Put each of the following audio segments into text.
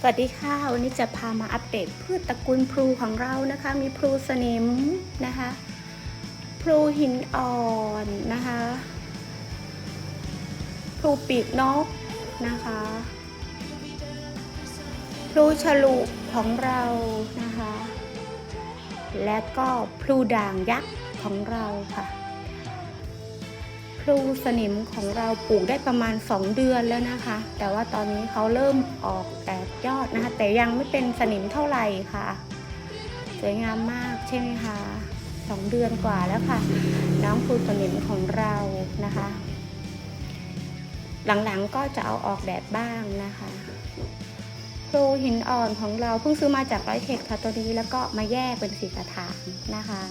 สวัสดีค่ะ วันนี้จะพามาอัปเดตพืชตระกูลพลูของเรานะคะ มีพลูสนิมนะคะพลูหินอ่อนนะคะพลูปีกนกนะคะพลูฉลุของเรานะคะ และก็พลูด่างยักษ์ของเราค่ะ ลูสนิมของเราปลูกได้ประมาณ 2 เดือนแล้วนะคะ แต่ว่าตอนนี้เขาเริ่มออกแตกยอดนะคะ แต่ยังไม่เป็นสนิมเท่าไหร่ค่ะ สวยงามมากใช่ไหมคะสองเดือนกว่าแล้วค่ะ น้องพลูสนิมของเรานะคะ หลังๆก็จะเอาออกแดดบ้างนะคะพลูหินอ่อนของเราเพิ่งซื้อมาจากร้อยเทคค่ะตัวนี้แล้วก็มาแยกเป็นสีกระถางนะคะ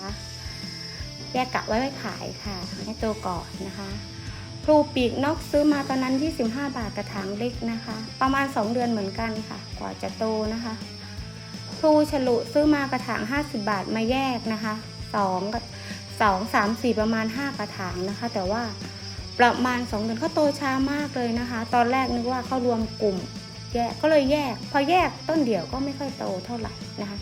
แยกกะไว้ไว้ขายค่ะ ให้โตก่อนนะคะพลูปีกนกซื้อมาตอนนั้น 25 บาทกระถางเล็กนะคะ ประมาณ 2 เดือนเหมือนกันค่ะ กว่าจะโตนะคะพลูฉลุซื้อมากระถาง 50 บาทมาแยกนะคะ2กับ2 3 4 ประมาณ 5 กระถางนะคะ แต่ว่าประมาณ 2 เดือนเขาโตช้ามากเลยนะคะ ตอนแรกนึกว่าเขารวมกลุ่มแยกก็เลยแยก พอแยกต้นเดี่ยวก็ไม่ค่อยโตเท่าไหร่นะคะ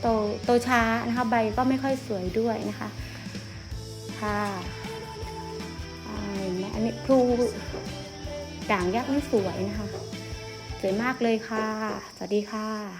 โตโตช้านะคะ ใบก็ไม่ค่อยสวยด้วยนะคะ่ะอันนี้พลูด่างยักษ์นี่สวยนะคะ สวยมากเลยค่ะ สวัสดีค่ะ